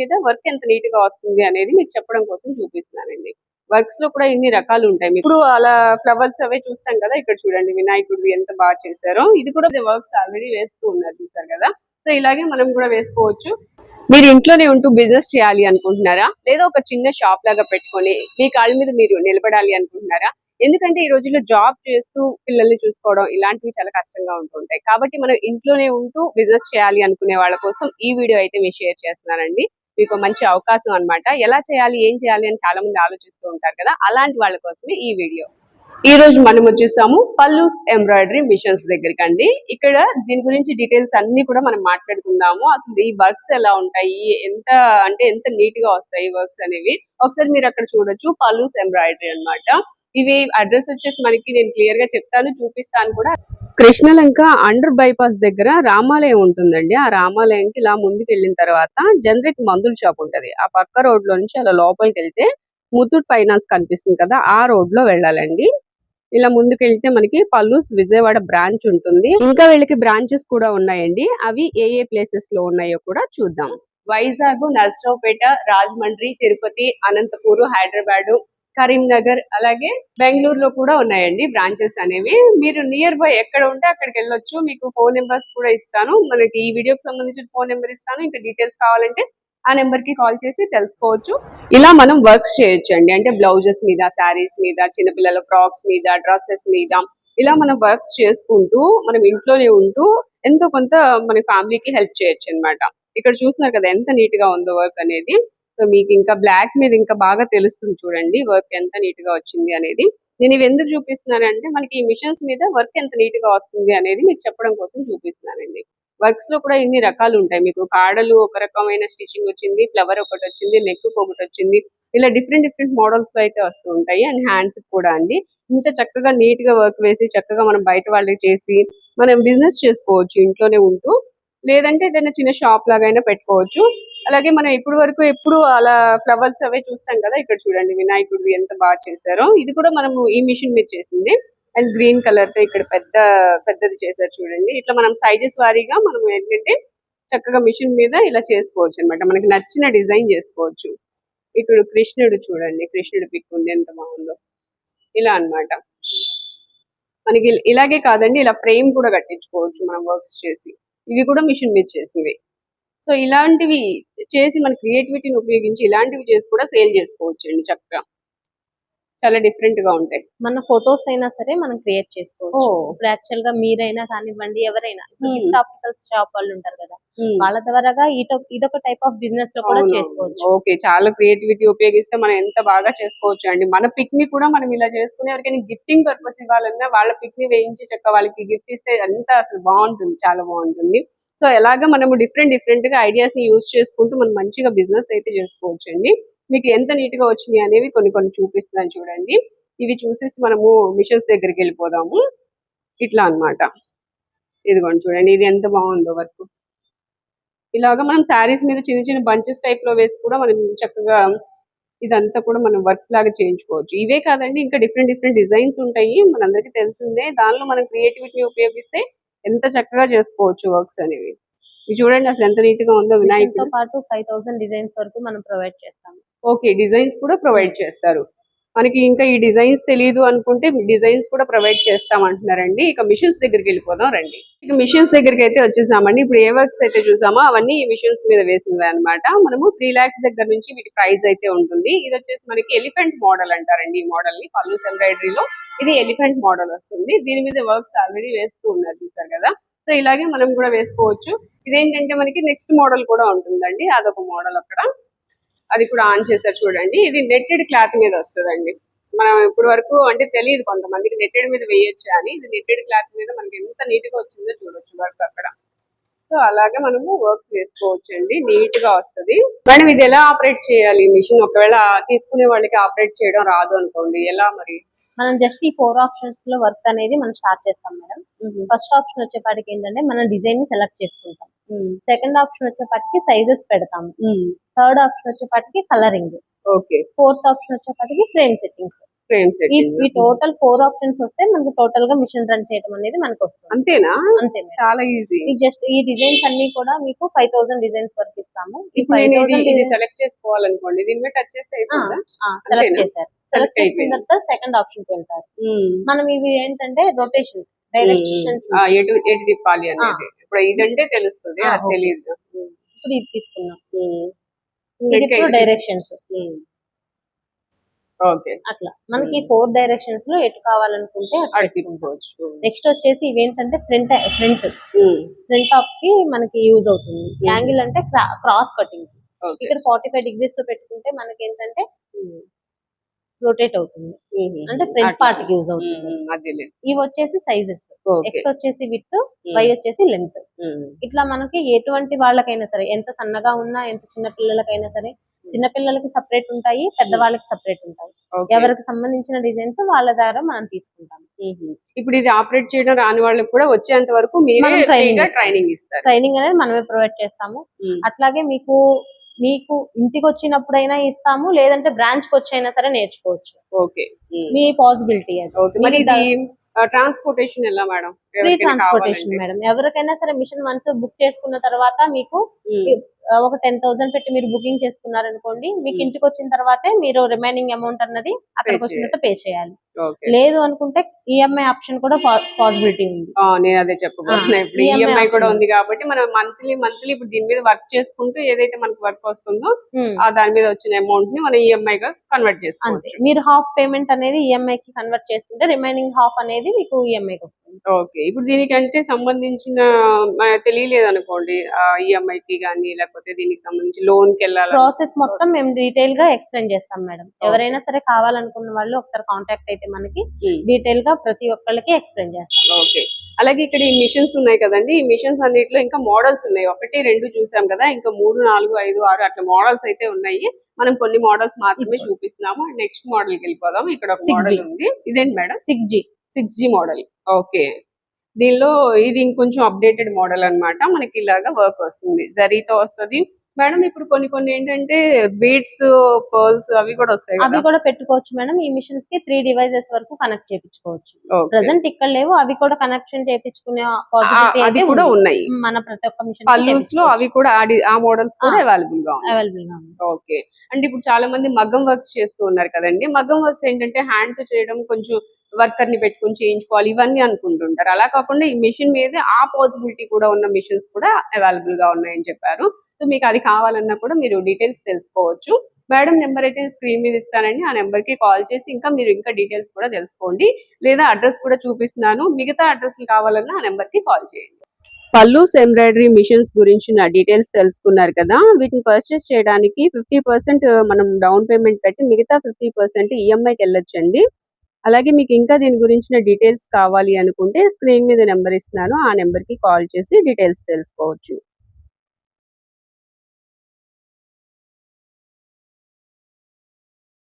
మీద వర్క్ ఎంత నీట్గా వస్తుంది అనేది మీకు చెప్పడం కోసం చూపిస్తున్నానండి. వర్క్స్లో కూడా ఇన్ని రకాలు ఉంటాయి. ఇప్పుడు అలా ఫ్లవర్స్ అవే చూస్తాం కదా ఇక్కడ చూడండి వినాయకుడిది ఎంత బాగా చేశారో. ఇది కూడా వర్క్స్ ఆల్రెడీ వేస్తూ ఉన్నారు చూసారు కదా. సో ఇలాగే మనం కూడా వేసుకోవచ్చు. మీరు ఇంట్లోనే ఉంటూ బిజినెస్ చేయాలి అనుకుంటున్నారా? లేదా ఒక చిన్న షాప్ లాగా పెట్టుకొని మీ కాళ్ళ మీద మీరు నిలబడాలి అనుకుంటున్నారా? ఎందుకంటే ఈ రోజుల్లో జాబ్ చేస్తూ పిల్లల్ని చూసుకోవడం ఇలాంటివి చాలా కష్టంగా ఉంటుంటాయి. కాబట్టి మనం ఇంట్లోనే ఉంటూ బిజినెస్ చేయాలి అనుకునే వాళ్ళ కోసం ఈ వీడియో అయితే మీరు షేర్ చేస్తున్నానండి. మీకు మంచి అవకాశం అన్నమాట. ఎలా చేయాలి ఏం చేయాలి అని చాలా మంది ఆలోచిస్తూ ఉంటారు కదా? అలాంటి వాళ్ళ కోసమే ఈ వీడియో. ఈ రోజు మనం వచ్చేసాము పల్లూస్ ఎంబ్రాయిడరీ మిషన్స్ దగ్గరికి అండి. ఇక్కడ దీని గురించి డీటెయిల్స్ అన్ని కూడా మనం మాట్లాడుకుందాము. అసలు ఈ వర్క్స్ ఎలా ఉంటాయి? ఎంత అంటే ఎంత నీట్గా వస్తాయి వర్క్స్ అనేవి? ఒకసారి మీరు అక్కడ చూడొచ్చు పల్లూస్ ఎంబ్రాయిడరీ అన్నమాట. ఇవి అడ్రస్ వచ్చేసి మనకి నేను క్లియర్గా చెప్తాను చూపిస్తాను కూడా. కృష్ణలంక అండర్ బైపాస్ దగ్గర రామాలయం ఉంటుందండి. ఆ రామాలయంకి ఇలా ముందుకు వెళ్ళిన తర్వాత జనరిక్ మందుల షాప్ ఉంటది. ఆ పక్క రోడ్లో నుంచి అలా లోపలికి వెళ్తే ముత్తూట్ ఫైనాన్స్ కనిపిస్తుంది కదా ఆ రోడ్లో వెళ్ళాలండి. ఇలా ముందుకు వెళ్తే మనకి పల్లూస్ విజయవాడ బ్రాంచ్ ఉంటుంది. ఇంకా వీళ్ళకి బ్రాంచెస్ కూడా ఉన్నాయండి. అవి ఏ ఏ ప్లేసెస్లో ఉన్నాయో కూడా చూద్దాం. వైజాగ్ నర్సరావుపేట రాజమండ్రి తిరుపతి అనంతపూర్ హైదరాబాద్ కరీంనగర్ అలాగే బెంగళూరులో కూడా ఉన్నాయండి బ్రాంచెస్ అనేవి. మీరు నియర్ బై ఎక్కడ ఉంటే అక్కడికి వెళ్ళొచ్చు. మీకు ఫోన్ నెంబర్స్ కూడా ఇస్తాను. మనకి ఈ వీడియోకి సంబంధించిన ఫోన్ నెంబర్ ఇస్తాను. ఇంకా డీటెయిల్స్ కావాలంటే ఆ నెంబర్కి కాల్ చేసి తెలుసుకోవచ్చు. ఇలా మనం వర్క్స్ చేయొచ్చు అండి అంటే బ్లౌజెస్ మీద శారీస్ మీద చిన్నపిల్లల ఫ్రాక్స్ మీద డ్రెస్సెస్ మీద ఇలా మనం వర్క్స్ చేసుకుంటూ మనం ఇంట్లోనే ఉంటూ ఎంతో కొంత మన ఫ్యామిలీకి హెల్ప్ చేయొచ్చు అన్నమాట ఇక్కడ చూస్తున్నారు కదా ఎంత నీట్గా ఉందో వర్క్ అనేది. సో మీకు ఇంకా బ్లాక్ మీద ఇంకా బాగా తెలుస్తుంది చూడండి వర్క్ ఎంత నీట్గా వచ్చింది అనేది. నేను ఇవి ఎందుకు చూపిస్తున్నానంటే మనకి ఈ మిషన్స్ మీద వర్క్ ఎంత నీట్గా వస్తుంది అనేది మీకు చెప్పడం కోసం చూపిస్తున్నానండి. వర్క్స్లో కూడా ఇన్ని రకాలు ఉంటాయి. మీకు కాడలు ఒక రకమైన స్టిచ్చింగ్ వచ్చింది ఫ్లవర్ ఒకటి వచ్చింది నెక్ ఒకటి వచ్చింది. ఇలా డిఫరెంట్ డిఫరెంట్ మోడల్స్లో అయితే వస్తూ ఉంటాయి. అండ్ హ్యాండ్స్ కూడా అండి. ఇంత చక్కగా నీట్గా వర్క్ వేసి చక్కగా మనం బయట వాళ్ళకి చేసి మనం బిజినెస్ చేసుకోవచ్చు ఇంట్లోనే ఉంటూ. లేదంటే ఏదైనా చిన్న షాప్ లాగైనా పెట్టుకోవచ్చు. అలాగే మనం ఇప్పటి వరకు ఎప్పుడు అలా ఫ్లవర్స్ అవే చూస్తాం కదా ఇక్కడ చూడండి వినాయకుడిది ఎంత బాగా చేశారో. ఇది కూడా మనము ఈ మిషన్ మీద చేసింది. అండ్ గ్రీన్ కలర్తో ఇక్కడ పెద్ద పెద్దది చేశారు చూడండి. ఇట్లా మనం సైజెస్ వారీగా మనం ఏంటంటే చక్కగా మిషన్ మీద ఇలా చేసుకోవచ్చు అన్నమాట. మనకి నచ్చిన డిజైన్ చేసుకోవచ్చు. ఇక్కడ కృష్ణుడు చూడండి కృష్ణుడు పిక్ ఉంది ఎంత బాగుందో. ఇలా అన్నమాట. మనకి ఇలాగే కాదండి ఇలా ఫ్రేమ్ కూడా కట్టించుకోవచ్చు మనం వర్క్స్ చేసి. ఇవి కూడా మిషన్ మీద చేసినవి. సో ఇలాంటివి చేసి మన క్రియేటివిటీని ఉపయోగించి ఇలాంటివి చేసి కూడా సేల్ చేసుకోవచ్చు అండి చక్కగా. చాలా డిఫరెంట్గా ఉంటాయి. మన ఫొటోస్ అయినా సరే మనం క్రియేట్ చేసుకోవచ్చు. ఇప్పుడు యాక్చువల్గా మీరైనా కానివ్వండి ఎవరైనా ఆప్టికల్స్ షాప్ వాళ్ళు ఉంటారు కదా వాళ్ళ ఇటొక ఇదొక టైప్ ఆఫ్ బిజినెస్లో కూడా చేసుకోవచ్చు. ఓకే చాలా క్రియేటివిటీ ఉపయోగిస్తే మనం ఎంత బాగా చేసుకోవచ్చు అండి. మన పిక్ని కూడా మనం ఇలా చేసుకుని ఎవరికైనా గిఫ్టింగ్ పర్పస్ ఇవ్వాలన్నా వాళ్ళ పిక్ని వేయించి చక్క వాళ్ళకి గిఫ్ట్ ఇస్తే అంతా అసలు బాగుంటుంది చాలా బాగుంటుంది. సో ఎలాగ మనము డిఫరెంట్ డిఫరెంట్గా ఐడియాస్ని యూస్ చేసుకుంటూ మనం మంచిగా బిజినెస్ అయితే చేసుకోవచ్చు అండి మీకు ఎంత నీట్గా వచ్చినాయి అనేవి కొన్ని కొన్ని చూపిస్తున్నాను చూడండి. ఇవి చూసేసి మనము మిషన్స్ దగ్గరికి వెళ్ళిపోదాము. ఇట్లా అన్నమాట. ఇదిగోండి చూడండి ఇది ఎంత బాగుందో వర్క్. ఇలాగా మనం శారీస్ మీద చిన్న చిన్న బంచెస్ టైప్లో వేసి కూడా మనం చక్కగా ఇదంతా కూడా మనం వర్క్ లాగా చేయించుకోవచ్చు. ఇవే కాదండి ఇంకా డిఫరెంట్ డిఫరెంట్ డిజైన్స్ ఉంటాయి. మనందరికీ తెలిసిందే దానిలో మనం క్రియేటివిటీని ఉపయోగిస్తే ఎంత చక్కగా చేసుకోవచ్చు వర్క్స్ అనేవి. చూడండి అసలు ఎంత నీట్గా ఉందో Mission తో పాటు ఫైవ్ థౌసండ్ డిజైన్స్ వరకు మనం ప్రొవైడ్ చేస్తాం ఓకే డిజైన్స్ కూడా ప్రొవైడ్ చేస్తారు. మనకి ఇంకా ఈ డిజైన్స్ తెలియదు అనుకుంటే డిజైన్స్ కూడా ప్రొవైడ్ చేస్తాం అంటున్నారండి ఇక మిషన్స్ దగ్గరికి వెళ్ళిపోదాం రండి. ఇక మిషన్స్ దగ్గరికి అయితే వచ్చేసామండి. ఇప్పుడు ఏ వర్క్స్ అయితే చూసామో అవన్నీ ఈ మిషన్స్ మీద వేసినవి అన్నమాట. మనము త్రీ లాక్స్ దగ్గర నుంచి వీటి ప్రైస్ అయితే ఉంటుంది. ఇది వచ్చేసి మనకి ఎలిఫెంట్ మోడల్ అంటారండి ఈ మోడల్ని. పల్లూస్ ఎంబ్రాయిడరీలో ఇది ఎలిఫెంట్ మోడల్ వస్తుంది. దీని మీద వర్క్స్ ఆల్రెడీ వేస్తూ ఉన్నారు చూసారు కదా. సో ఇలాగే మనం కూడా వేసుకోవచ్చు. ఇదేంటంటే మనకి నెక్స్ట్ మోడల్ కూడా ఉంటుందండి. అదొక మోడల్ అక్కడ. అది కూడా ఆన్ చేశారు చూడండి. ఇది నెట్టెడ్ క్లాత్ మీద వస్తుందండి. మనం ఇప్పటి వరకు అంటే తెలియదు కొంతమందికి నెట్టెడ్ మీద వేయొచ్చు అని. ఇది నెట్టెడ్ క్లాత్ మీద మనకి ఎంత నీట్గా వచ్చిందో చూడొచ్చు వర్క్ అక్కడ. సో అలాగే మనము వర్క్స్ వేసుకోవచ్చు అండి నీట్గా వస్తది. మేడం ఇది ఎలా ఆపరేట్ చేయాలి? మిషన్ ఒకవేళ తీసుకునే వాళ్ళకి ఆపరేట్ చేయడం రాదు అనుకోండి. ఎలా మరి? మనం జస్ట్ ఈ ఫోర్ ఆప్షన్స్లో వర్క్ అనేది మనం స్టార్ట్ చేస్తాం మేడం. ఫస్ట్ ఆప్షన్ వచ్చేపాటికి ఏంటంటే మనం డిజైన్ని సెలెక్ట్ చేసుకుంటాం. సెకండ్ ఆప్షన్ వచ్చేపాటికి సైజెస్ పెడతాం. థర్డ్ ఆప్షన్ వచ్చేపాటికి కలరింగ్. ఓకే. ఫోర్త్ ఆప్షన్ వచ్చేపాటికి ఫ్రేమ్ సెట్టింగ్స్. ఫ్రేమ్ ఈ ఈ సెట్టింగ్ టోటల్ ఫోర్ ఆప్షన్స్ వస్తే మనకి టోటల్గా మిషన్ రన్ చేయడం అనేది మనకు వస్తుంది. అంతేనా? అంతే చాలా ఈజీ. జస్ట్ ఈ డిజైన్స్ అన్ని కూడా మీకు ఫైవ్ థౌసండ్ డిజైన్స్ వరకు ఇస్తాము. సెలెక్ట్ చేసుకోవాలనుకోండి దీని మీద టచ్ చేస్తే సెలెక్ట్? చేశారు. సెలెక్ట్ అయిపోయింది. తర్వాత సెకండ్ ఆప్షన్కి వెళ్తారు. మనం ఇవి ఏంటంటే రొటేషన్ డైరెక్షన్ ఆ, ఎటు ఎటు తిప్పాలి అనేది. ఇప్పుడు ఇదంటే తెలుస్తుంది అది. తెలియదు ఇప్పుడు ఇది తీసుకున్నాం ఇప్పుడు డైరెక్షన్స్. ఓకే. అట్లా. మనకి. ఫోర్ డైరెక్షన్స్లో ఎటు కావాలనుకుంటే అది తిప్పుకోవచ్చు. నెక్స్ట్ వచ్చేసి ఇవేంటంటే ఫ్రంట్ ఫ్రంట్. ఫ్రంట్ టాప్కి మనకి యూజ్ అవుతుంది. యాంగిల్ అంటే క్రాస్ కటింగ్ ఇక్కడ ఫార్టీ ఫైవ్ డిగ్రీస్లో పెట్టుకుంటే మనకి ఏంటంటే. రొటేట్ అవుతుంది. అంటే ఫ్రంట్. పార్ట్కి యూజ్ అవుతుంది. ఇవి వచ్చేసి సైజెస్ ఎక్స్ వచ్చేసి విత్ వై వచ్చేసి లెంత్. ఇట్లా మనకి ఎటువంటి వాళ్ళకైనా సరే ఎంత సన్నగా ఉన్నా ఎంత చిన్న పిల్లలకైనా సరే చిన్న పిల్లలకి సపరేట్ ఉంటాయి పెద్దవాళ్ళకి సపరేట్ ఉంటాయి. ఎవరికి సంబంధించిన డిజైన్స్ వాళ్ళ ద్వారా మనం తీసుకుంటాం. ఇప్పుడు ఇది ఆపరేట్ చేయడం రాని వాళ్ళకి కూడా వచ్చేంత వరకు. ట్రైనింగ్ ట్రైనింగ్ అనేది మనమే ప్రొవైడ్ చేస్తాము. అట్లాగే మీకు మీకు ఇంటికి వచ్చినప్పుడైనా ఇస్తాము లేదంటే బ్రాంచ్కి వచ్చైనా సరే నేర్చుకోవచ్చు. ఓకే. మీ పాసిబిలిటీ ట్రాన్స్పోర్టేషన్ ఎలా మేడం? Free transportation? మేడం. ఎవరికైనా సరే మిషన్ వన్స్ బుక్ చేసుకున్న తర్వాత మీకు ఒక టెన్ థౌసండ్ పెట్టి మీరు బుకింగ్ చేసుకున్నారనుకోండి మీకు. ఇంటికి వచ్చిన తర్వాతే మీరు రిమైనింగ్ అమౌంట్ అన్నది అక్కడికి వచ్చిన తర్వాత పే చేయాలి. లేదు అనుకుంటే ఈఎంఐ ఆప్షన్ కూడా పాసిబిలిటీ ఉంది. నేను అదే చెప్పబోతున్నా. ఆ, ఇప్పుడు EMI ఈఎంఐ కూడా. ఉంది కాబట్టి మనం మంత్లీ మంత్లీ ఇప్పుడు దీని మీద వర్క్ చేసుకుంటూ ఏదైతే మనకు వర్క్ వస్తుందో. ఆ దాని మీద వచ్చిన అమౌంట్ని మనం ఈఎంఐ గా కన్వర్ట్ చేసుకోవచ్చు. మీరు హాఫ్ పేమెంట్ అనేది ఈఎంఐ కి కన్వర్ట్ చేసుకుంటే రిమైనింగ్ హాఫ్ అనేది మీకు E ఈఎంఐ కి వస్తుంది. ఓకే ఇప్పుడు దీనికంటే సంబంధించిన తెలియలేదు అనుకోండి ఈఎంఐ కి కానీ లేకపోతే దీనికి సంబంధించి లోన్కి వెళ్ళాలి ప్రాసెస్ మొత్తం మేము డీటెయిల్గా ఎక్స్ప్లెయిన్ చేస్తాం మేడం. ఎవరైనా సరే కావాలనుకున్న వాళ్ళు ఒకసారి కాంటాక్ట్ అయితే మనకి. డీటెయిల్గా ప్రతి ఒక్కళ్ళకి ఎక్స్ప్లెయిన్ చేస్తాం. ఓకే. అలాగే ఇక్కడ ఈ మిషన్స్ ఉన్నాయి కదండి. ఈ మిషన్స్ అన్నిటిలో ఇంకా మోడల్స్ ఉన్నాయి. ఒకటి రెండు చూసాం కదా. ఇంకా మూడు నాలుగు ఐదు ఆరు అట్లా మోడల్స్ అయితే ఉన్నాయి. మనం కొన్ని మోడల్స్ మాత్రమే చూపిస్తున్నాము. నెక్స్ట్ మోడల్కి వెళ్ళిపోదాం. ఇక్కడ ఒక 6G. మోడల్ ఉంది. ఇదేంటి madam? Six G six G model. Okay. దీనిలో ఇది ఇంకొంచెం అప్డేటెడ్ మోడల్ అన్నమాట. మనకి ఇలాగా వర్క్ వస్తుంది. జరీతో వస్తుంది. మేడం ఇప్పుడు కొన్ని కొన్ని ఏంటంటే బీడ్స్ పర్ల్స్ అవి కూడా వస్తాయి అవి కూడా పెట్టుకోవచ్చు మేడం. ఈ మిషన్స్కి త్రీ డివైజెస్ వరకు కనెక్ట్ చేయించుకోవచ్చు. ప్రెసెంట్ ఇక్కడ లేవు. అవి కూడా కనెక్షన్ చేయించుకునే అది కూడా ఉన్నాయి. మన ప్రతి ఒక్క మిషన్ పల్లూస్లో అవి కూడా ఆ- మోడల్స్ కూడా. అవైలబుల్గా అవైలబుల్గా ఉంది ఓకే. అంటే ఇప్పుడు చాలా మంది మగ్గం వర్క్స్ చేస్తూ ఉన్నారు కదండి. మగ్గం వర్క్స్ ఏంటంటే హ్యాండ్తో చేయడం కొంచెం వర్కర్ని పెట్టుకొని చేయించుకోవాలి ఇవన్నీ అనుకుంటుంటారు. అలా కాకుండా ఈ మిషన్ మీద ఆ పాసిబిలిటీ కూడా ఉన్న మిషన్స్ కూడా అవైలబుల్గా ఉన్నాయని చెప్పారు. సో మీకు అది కావాలన్నా కూడా మీరు డీటెయిల్స్ తెలుసుకోవచ్చు. మేడం నెంబర్ అయితే స్క్రీన్ మీద ఇస్తానండి. ఆ నెంబర్కి కాల్ చేసి ఇంకా మీరు ఇంకా డీటెయిల్స్ కూడా తెలుసుకోండి. లేదా అడ్రస్ కూడా చూపిస్తున్నాను. మిగతా అడ్రస్ కావాలన్నా ఆ నెంబర్కి కాల్ చేయండి. పల్లూస్ ఎంబ్రాయిడరీ మిషన్స్ గురించిన డీటెయిల్స్ తెలుసుకున్నారు కదా. వీటిని పర్చేస్ చేయడానికి ఫిఫ్టీ పర్సెంట్ మనం డౌన్ పేమెంట్ పెట్టి మిగతా ఫిఫ్టీ పర్సెంట్ ఈఎంఐకి వెళ్ళొచ్చండి. అలాగే మీకు ఇంకా దీని గురించిన డీటెయిల్స్ కావాలి అనుకుంటే స్క్రీన్ మీద నెంబర్ ఇస్తున్నాను. ఆ నెంబర్కి కాల్ చేసి డీటెయిల్స్ తెలుసుకోవచ్చు.